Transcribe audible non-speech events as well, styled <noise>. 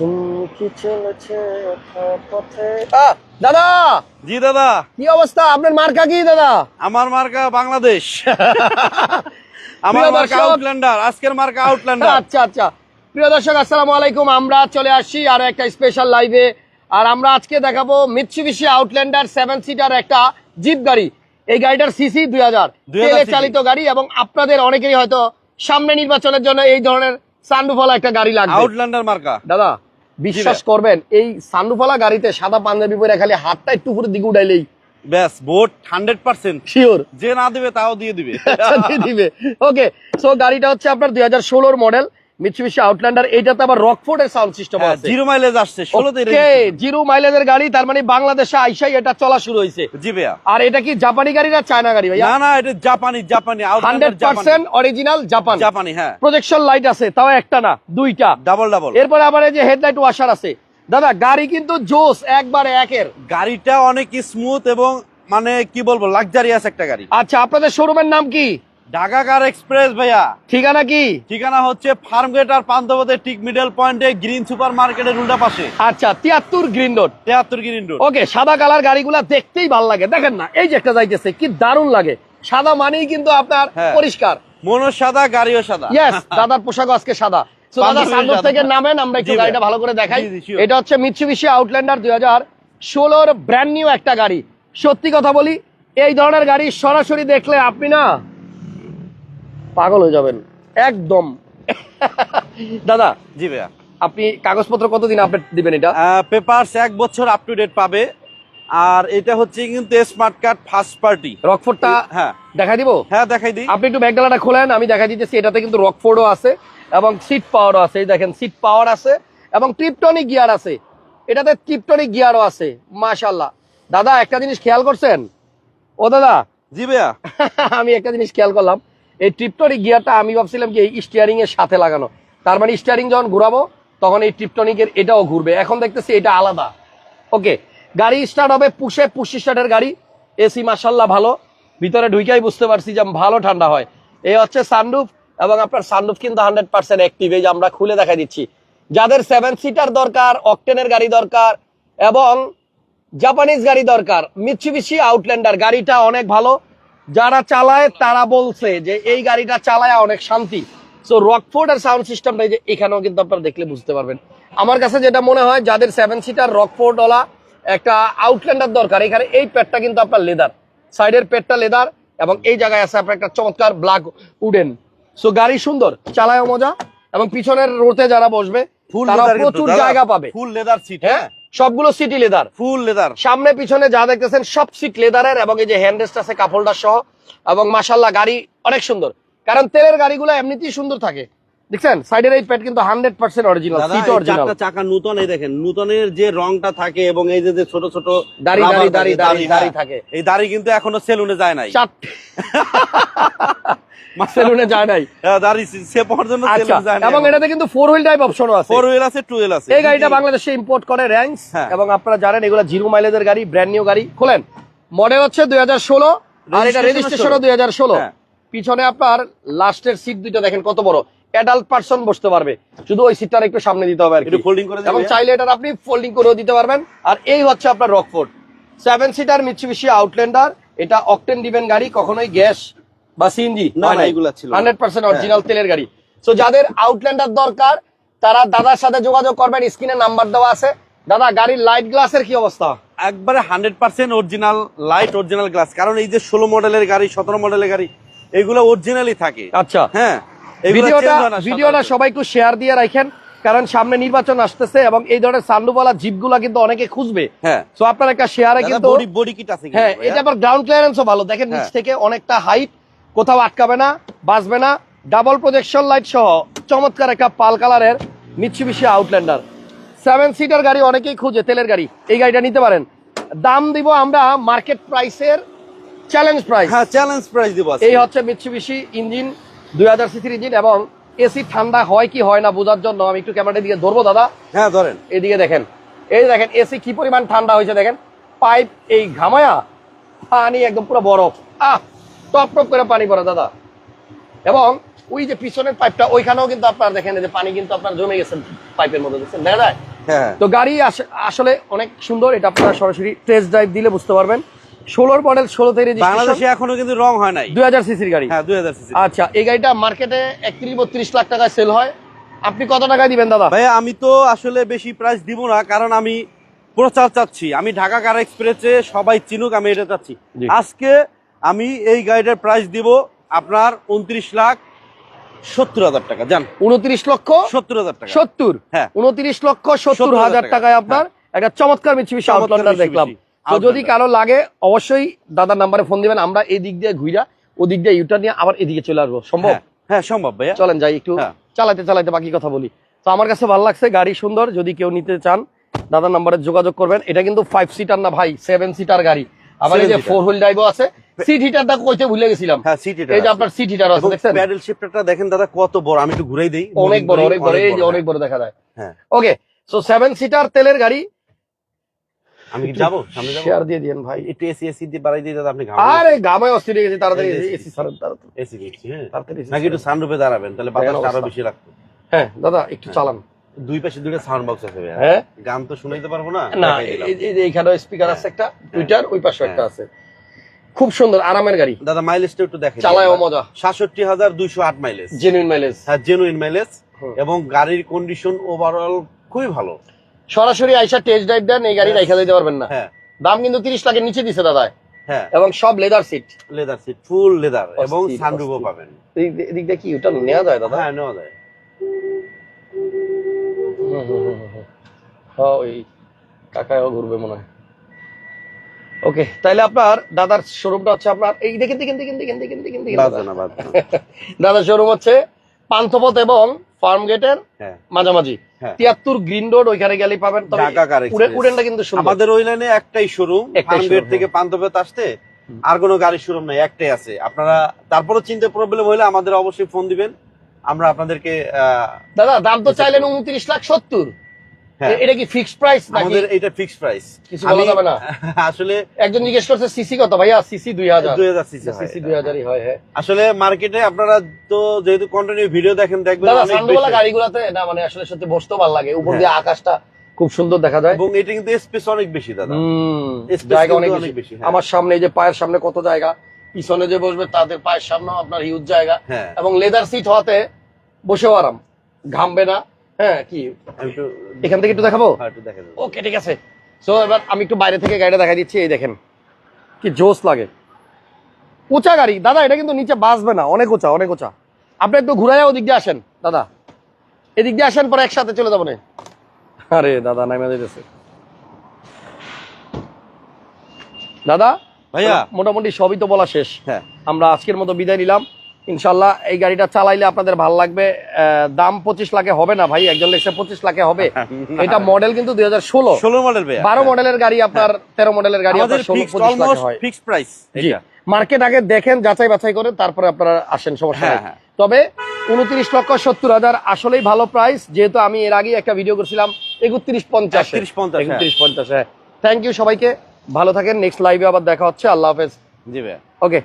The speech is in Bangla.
চুমকি চলেছে পথে আহ, দাদা! জি দাদা। কি অবস্থা? আপনার মার্কা কি দাদা? আমার মার্কা বাংলাদেশ। <laughs> আমার মার্কা আউটল্যান্ডার আজকের মার্কা আউটল্যান্ডার আচ্ছা আচ্ছা। প্রিয় দর্শক আসসালামু আলাইকুম। আমরা চলে আসছি আর একটা স্পেশাল লাইভে আর আমরা আজকে দেখাবো মিৎসুবিশি আউটল্যান্ডার সেভেন সিটার একটা জিপ গাড়ি। এই গাড়িটার সিসি দুই হাজার। 2000 তেলে চালিত গাড়ি এবং আপনাদের অনেকেরই হয়তো সামনে নির্বাচনের জন্য এই ধরনের সান্ডুফলা একটা গাড়ি লাগবে। আউটল্যান্ডার মার্কা। দাদা বিশ্বাস করবেন এই সান্ডুফলা গাড়িতে সাদা পাঞ্জাবি পরে খালি হাতটা একটু উপরে দিকে উঠাইলেই ব্যাস ভোট হান্ড্রেড পার্সেন্ট। শিওর যে না দিবে তাও দিয়ে দিবে। <laughs> দিয়ে দিবে। ওকে সো গাড়িটা হচ্ছে আপনার দুই হাজার ষোলোর মডেল মিৎসুবিশি আউটল্যান্ডার এইটাতে আবার রকফোর্ডের সাউন্ড সিস্টেম আছে। জিরো মাইলেজ আসছে ওকে জিরো মাইলেজের গাড়ি তার মানে বাংলাদেশে আইসাই এটা চলা শুরু জি ভাইয়া। আর এটা কি জাপানি গাড়ি না চায়না গাড়ি ভাইয়া? না না এটা জাপানি জাপানি হান্ড্রেড আউটল্যান্ডার জাপানি পার্সেন্ট অরিজিনাল জাপান। জাপানি হ্যাঁ। প্রজেকশন লাইট আছে তাও একটা না দুইটা। ডাবল ডাবল এরপরে আবার এই যে হেডলাইট ওয়াশার আছে। দাদা গাড়ি কিন্তু জোস একবারে একের। গাড়িটা অনেক স্মুথ এবং মানে কি বলব লাক্সারিয়াস একটা গাড়ি। আচ্ছা আপনাদের শোরুমের নাম কি? ঢাকা কার এক্সপ্রেস ভাইয়া। ঠিকানা কি? ঠিকানা হচ্ছে ফার্ম গেট আর পান্থপথের ঠিক মিডল পয়েন্টে গ্রিন সুপার মার্কেটের উল্টা পাশে। আচ্ছা তিয়াত্তর গ্রিন রোড তেহাত্তর গ্রিন রোড ওকে সাদা কালার গাড়িগুলা দেখতেই ভালো লাগে। দেখেন না এই যে একটা যাইতেছে কি দারুণ লাগে। সাদা মানেই কিন্তু আপনার হ্যাঁ। পরিষ্কার। মনো সাদা গাড়িও সাদা। ইয়েস দাদার পোশাক আজকে সাদা। <laughs> দাদা থেকে নামেন আমরা একটু গাড়িটা ভালো করে দেখাই. এটা হচ্ছে মিৎসুবিশি আউটল্যান্ডার দুই হাজার ষোলোর ব্র্যান্ড নিউ একটা গাড়ি। সত্যি কথা বলি এই ধরনের গাড়ি সরাসরি দেখলে আপনি না পাগল হয়ে যাবেন। একদম। দাদা জি ভাইয়া। আপনি কাগজপত্র কতদিন আপডেট দিবেন এটা? পেপারস এক বছর আপ টু ডেট পাবে। আর এটা হচ্ছে কিন্তু স্মার্ট কার্ড ফার্স্ট পার্টি রকফোর্ডটা হ্যাঁ। দেখা দিব? হ্যাঁ দেখাই দিই। আপনি একটু ব্যাগডালাটা খোলেন আমি দেখা দিতেছি এটাতে কিন্তু রকফোর্ডও আছে এবং সিট পাওয়ারও আছে। এই দেখেন সিট পাওয়ার আছে এবং ট্রিপটনিক গিয়ার আছে। এটাতে ট্রিপটনিক গিয়ারও আছে মাশাল্লাহ দাদা একটা জিনিস খেয়াল করছেন? ও দাদা। জি ভাইয়া। <laughs> আমি একটা জিনিস খেয়াল করলাম। এই ট্রিপটনিক গিয়ারটা আমি ভাবছিলাম কি এই স্টিয়ারিং এর সাথে লাগানো। তার মানে স্টিয়ারিং যখন ঘুরাবো, তখন এই ট্রিপটনিকের এটাও ঘুরবে। এখন দেখতেছি এটা আলাদা। ওকে গাড়ি স্টার্ট হবে পুষে, পুষি স্টার্টের গাড়ি। এসি মাসাল্লাহ ভালো। ভিতরে ঢুইকাই বুঝতে পারছি যে ভালো ঠান্ডা হয়। এই হচ্ছে সানরুফ এবং আপনার সানরুফ কিন্তু হান্ড্রেড পার্সেন্ট অ্যাক্টিভ এই যে আমরা খুলে দেখা দিচ্ছি। যাদের সেভেন সিটার দরকার অকটেনের গাড়ি দরকার এবং জাপানিজ গাড়ি দরকার মিৎসুবিশি আউটল্যান্ডার গাড়িটা অনেক ভালো। যারা চালায় তারা বলছে যে এই গাড়িটা চালায় অনেক শান্তি। সো রকফোর্ড আর সাউন্ড সিস্টেমটা যে এখানেও কিন্তু আপনারা দেখলে বুঝতে পারবেন। আমার কাছে যেটা মনে হয় যাদের সেভেন সিটার রকফোর্ড ওলা একটা আউটল্যান্ডার দরকার এখানে এই পেটটা কিন্তু আপনার লেদার সাইডের পেটটা লেদার এবং এই জায়গায় আছে আপনার একটা চমৎকার ব্ল্যাক উডেন সো গাড়ি সুন্দর চালায়ও মজা এবং পিছনের রোতে যারা বসবে তারা প্রচুর জায়গা পাবে। ফুল লেদার সিট হ্যাঁ? হ্যাঁ? সবগুলো সিটি লেদার ফুল লেদার সামনে পিছনে যা দেখতেছেন সব সিট লেদারের এবং এই যে হ্যান্ডরেস্ট আছে কাপ সহ এবং মাসাল্লাহ গাড়ি অনেক সুন্দর। কারণ তেলের গাড়িগুলো এমনিতেই সুন্দর থাকে। দেখছেন? সাইডের এই প্যাড কিন্তু hundred percent original seat original চাকা নূতন এই দেখেন নূতনের যে রংটা থাকে এবং এই যে যে ছোট ছোট দাড়ি, দাড়ি, থাকে, দাড়ি, দাড়ি, হ্যাঁ। দাড়ি থাকে। এই দাড়ি কিন্তু এখনও সেলুনে যায় নাই। চারটে। <laughs> সেলুনে যায় নাই। হ্যাঁ, সে পর্যন্ত আচ্ছা সেলুনে যায় না এবং এটাতে কিন্তু ফোর হুইল অপশনও আছে। ফোর হুইল আছে টু হুইল আছে। এই গাড়িটা বাংলাদেশে ইম্পোর্ট করে র্যাঙ্কস। এবং আপনারা জানেন এগুলো জিরো মাইলেজের গাড়ি ব্র্যান্ড নিউ গাড়ি। খোলেন মডেল হচ্ছে দুই হাজার ষোলো আর এটা রেজিস্ট্রেশনও দুই হাজার ষোলো। হ্যাঁ। পিছনে আপনার লাস্টের সিট দুইটা দেখেন কত বড়। অ্যাডাল্ট পার্সন বসতে পারবে। শুধু ওই সিটটা একটু সামনে দিতে হবে আর কি। folding করে এবং? চাইলে এটার আপনি ফোল্ডিং করেও দিতে পারবেন। আর এই হচ্ছে আপনার Rockford seven seater Mitsubishi Outlander এটা অকটেন দিবেন গাড়ি কখনোই গ্যাস বা সিএনজি। হান্ড্রেড পার্সেন্ট অরিজিনাল তেলের গাড়ি। তো যাদের আউটল্যান্ডার দরকার তারা দাদার সাথে যোগাযোগ করবেন স্ক্রিনে নাম্বার দেওয়া আছে। দাদা গাড়ির লাইট গ্লাসের কি অবস্থা? একবারে hundred percent original light original glass কারণ এই যে ষোলো মডেলের গাড়ি সতেরো মডেলের গাড়ি এগুলো অরিজিনালি থাকে। আচ্ছা। হ্যাঁ ভিডিওটা সাধারণত। শেয়ার দিয়ে রাখেন কারণ সামনে নির্বাচন আসতেছে এবং এই ধরনের সান্ডুওয়ালা জিপগুলা কিন্তু অনেকে খুঁজবে। হ্যাঁ। তো আপনার একটা শেয়ারে কিন্তু বডি বডি কিট আছে হ্যাঁ এটা আবার গ্রাউন্ড ক্লিয়ারেন্সও ভালো। দেখেন নিচ হ্যাঁ। থেকে অনেকটা হাইট কোথাও আটকাবে না বাঁচবে না। ডাবল প্রজেকশন লাইট সহ চমৎকার একটা পাল কালারের মিৎসুবিশি আউটল্যান্ডার সেভেন সিটার গাড়ি অনেকেই খুঁজে তেলের গাড়ি। এই গাড়িটা নিতে পারেন। দাম দিব আমরা মার্কেট প্রাইসের চ্যালেঞ্জ প্রাইস হ্যাঁ চ্যালেঞ্জ প্রাইস দিব এই হচ্ছে মিৎসুবিশি ইঞ্জিন দুই হাজার সিসির ইঞ্জিন এবং এসি ঠান্ডা হয় কি হয় না বোঝার জন্য আমি একটু ক্যামেরাটা দিকে ধরবো দাদা। হ্যাঁ ধরেন। এদিকে দেখেন। এই দেখেন এসি কি পরিমাণ ঠান্ডা হয়েছে দেখেন। পাইপ এই ঘামায়া পানি একদম পুরো বরফ। আহ! টপ টপ করে পানি পড়ে দাদা। এবং ওই যে পিছনের পাইপটা ওইখানেও কিন্তু আপনার দেখেন যে পানি কিন্তু আপনার জমে গেছে পাইপের মধ্যে দেখছেন? দেখা যায়? হ্যাঁ। তো গাড়ি আসলে অনেক সুন্দর এটা আপনারা সরাসরি টেস্ট ড্রাইভ দিলে বুঝতে পারবেন। ষোলোর মডেল ষোলোতে বাংলাদেশে এখনও কিন্তু রং হয় নাই। দুই হাজার সিসির গাড়ি? হ্যাঁ দুই হাজার সিসি আচ্ছা এই গাড়িটা মার্কেটে একত্রিশ বত্রিশ লাখ টাকায় সেল হয়। আপনি কত টাকায় দিবেন দাদা? ভাইয়া আমি তো আসলে বেশি প্রাইস দিব না কারণ আমি প্রচার চাচ্ছি। আমি ঢাকা কার এক্সপ্রেসে সবাই চিনুক আমি এটা চাচ্ছি। আজকে আমি এই গাড়িটার প্রাইস দিব আপনার উনত্রিশ লাখ সত্তর হাজার টাকা জান। উনত্রিশ লক্ষ সত্তর হাজার টাকা। সত্তর? হ্যাঁ। উনত্রিশ লক্ষ সত্তর হাজার টাকায় আপনার একটা চমৎকার আউটলান্ডার দেখলাম। তো যদি কারও লাগে অবশ্যই দাদার নাম্বারে ফোন দিবেন আমরা এই দিক দিয়ে ঘুরা ও দিক দিয়ে ইউটার নিয়ে আবার এদিকে চলে আসব। সম্ভব? হ্যাঁ, হ্যাঁ সম্ভব ভাইয়া। চলেন যাই একটু হ্যাঁ। চালাতে চালাতে বাকি কথা বলি। তো আমার কাছে ভালো লাগছে গাড়ি সুন্দর যদি কেউ নিতে চান দাদার নাম্বারে যোগাযোগ করবেন। এটা কিন্তু ফাইভ সিটার না ভাই সেভেন সিটার গাড়ি। আবার এই যে ফোর হুইল ড্রাইভও আছে। সিট হিটারটা কইতে ভুলে গেছিলাম। হ্যাঁ সিটি এই যে আপনার সিট হিটার আছে দেখছেন? প্যাডেল শিফটারটা দেখেন দাদা কত বড়। আমি একটু ঘুরাই দেই। অনেক বড় অনেক বড় এই যে অনেক বড় দেখা যায়। হ্যাঁ। ওকে সো সেভেন সিটার তেলের গাড়ি। আমি কি যাব? সামনে যাব? শেয়ার দিয়ে দিয়েন ভাই। একটু এসি এসি দিয়ে বাড়াই দিয়ে দাদা আপনি আরে গামায় অস্থির হয়ে গেছে তাড়াতাড়ি এসি ছাড়েন তাড়াতাড়ি। এসি দিচ্ছি হ্যাঁ। তাড়াতাড়ি নাকি একটু দাঁড়াবেন তাহলে বাতাসটা আরও বেশি লাগতো হ্যাঁ দাদা একটু চালান। দুই পাশে দুইটা সাউন্ড বক্স আছে হ্যাঁ? গান তো শুনাইতে পারব না না দেখাই এই এই যে এখানে স্পিকার আছে একটা টুইটার ওই পাশে একটা হ্যাঁ। আছে। খুব সুন্দর আরামের গাড়ি। দাদা মাইলেজটা একটু দেখেন চালায়ও মজা। সাতষট্টি হাজার দুইশো আট মাইলেজ জেনুইন মাইলেজ হ্যাঁ জেনুইন মাইলেজ এবং গাড়ির কন্ডিশন ওভারঅল খুবই ভালো। সরাসরি আইসা টেস্ট ড্রাইভ দেন এই গাড়ি হ্যাঁ। রেখে দিতে পারবেন না। হ্যাঁ। দাম কিন্তু তিরিশ লাখের নিচে দিছে দাদা। হ্যাঁ। এবং সব leather seat leather seat full leather এবং সানরুফও পাবেন। এদিক দিয়ে কি ওটা নেওয়া যায় দাদা? হ্যাঁ নেওয়া যায়। ওই কাকাও ঘুরবে মনে হয় ওকে তাইলে আপনার দাদার শোরুমটা হচ্ছে আপনার এই দেখেন দেখেন দেখেন দেখেন দেখেন দেখেন। দাদার শোরুম হচ্ছে পান্থপথ এবং ফার্ম গেটের হ্যাঁ মাঝামাঝি হ্যাঁ। তিয়াত্তর গ্রিন রোড ওইখানে গেলেই পাবেন উড়েনটা কিন্তু আমাদের ওই লাইনে একটাই শোরুম ফার্মগেট showroom, থেকে পান্থপথ আসতে আর কোনো গাড়ির শোরুম নাই একটাই আছে আপনারা তারপরে চিনতে প্রবলেম হলে আমাদের অবশ্যই ফোন দিবেন আমরা আপনাদেরকে দাদা দাম তো চাইলেন উনত্রিশ লাখ সত্তর। হ্যাঁ। এটা কি ফিক্সড প্রাইস নাকি? আমাদের এটা ফিক্স প্রাইস কিছু বলা যাবে না? <laughs> আসলে একজন জিজ্ঞেস করছে সিসি কত? ভাইয়া সিসি সিসি সিসি হয়। হ্যাঁ আসলে মার্কেটে আপনারা তো যেহেতু কন্টিনিউ ভিডিও দেখেন দেখবেন দাদা গাড়িগুলোতে না মানে আসলে সত্যি বসতেও ভালো লাগে। উপর হ্যাঁ। দিয়ে আকাশটা খুব সুন্দর দেখা যায়। এবং এটা কিন্তু স্পেস অনেক বেশি দাদা। জায়গা অনেক বেশি হ্যাঁ। আমার সামনে এই যে পায়ের সামনে কত জায়গা পিছনে যে বসবে তাদের পায়ের সামনে আপনার হিউজ জায়গা। হ্যাঁ। এবং লেদার সিট হওয়াতে বসেও আরাম। ঘামবে না। হ্যাঁ কি? এখান থেকে একটু দেখাবো? হ্যাঁ, একটু দেখে দেবো। ওকে ঠিক আছে। সো এবার আমি একটু বাইরে থেকে গাড়িটা দেখা দিচ্ছি এই দেখেন। কি জোস লাগে। উঁচা গাড়ি। দাদা এটা কিন্তু নিচে বাসবে না। অনেক উঁচা অনেক উঁচা। আপনি একটু ঘুরাইয়া ওদিক দিয়ে আসেন দাদা। এদিক দিয়ে আসেন পরে একসাথে চলে যাব না। আরে দাদা নামে দিতেছে। দাদা ভাইয়া। মোটামুটি সবই তো বলা শেষ। হ্যাঁ। আমরা আজকের মতো বিদায় নিলাম। ইনশাল্লাহ এই গাড়িটা চালাইলে আপনাদের ভালো লাগবে। দাম পঁচিশ লাখে হবে না ভাই একজন লেখছে পঁচিশ লাখে হবে। <laughs> এটা মডেল কিন্তু দুই হাজার ষোলো। ষোলো মডেল বারো মডেলের গাড়ি আপনার তেরো মডেলের গাড়ি ফিক্সড হয়। প্রাইস মার্কেট আগে দেখেন যাচাই বাছাই করে তারপরে আপনারা আসেন সমস্যা হ্যাঁ, হ্যাঁ। তবে উনত্রিশ লক্ষ সত্তর হাজার আসলেই ভালো প্রাইস যেহেতু আমি এর আগে একটা ভিডিও করছিলাম একত্রিশ পঞ্চাশ। 31, 50, হ্যাঁ। একত্রিশ পঞ্চাশ। হ্যাঁ থ্যাংক ইউ সবাইকে। ভালো থাকেন নেক্সট লাইভে আবার দেখা হচ্ছে। আল্লাহ হাফেজ। জি ভাই ওকে